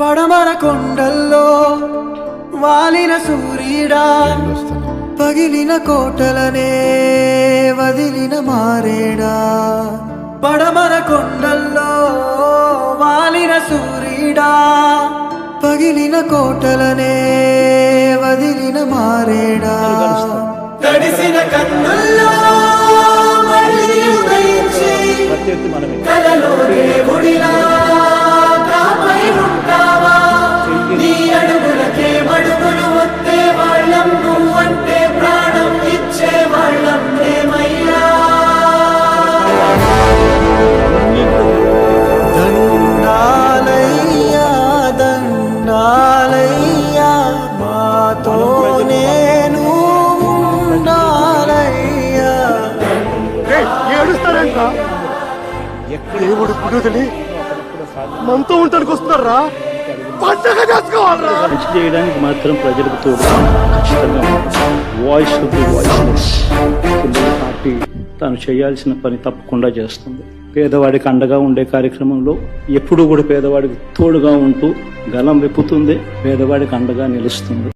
పడమర కొండల్లో వాలిన సూర్యుడా పగిలిన కోటలనే వదిలిన మారేడా. పడమర కొండల్లో వాలిన సూర్యుడా పగిలిన కోటలనే వదిలిన మారేడా. తడిసిన కన్నుల్లో మళ్ళీ ఉదయించి కలలో దేవుడిలా దండాలయ్యా మాతో నేను ఉండాలయ్యా. ఏడుస్తారంట దేవుడు పుడుదని మనతో ఉండటానికి వస్తున్నారా? పండగ చేసుకోవాలరా. మంచి చేయడానికి మాత్రం ప్రజలకు తోడు ఖచ్చితంగా voice to be voice. Party తాను చేయాల్సిన పని తప్పకుండా చేస్తుంది. పేదవాడికి అండగా ఉండే కార్యక్రమంలో ఎప్పుడూ కూడా పేదవాడికి తోడుగా ఉంటూ గలం విప్పుతుంది పేదవాడికి అండగా నిలుస్తుంది.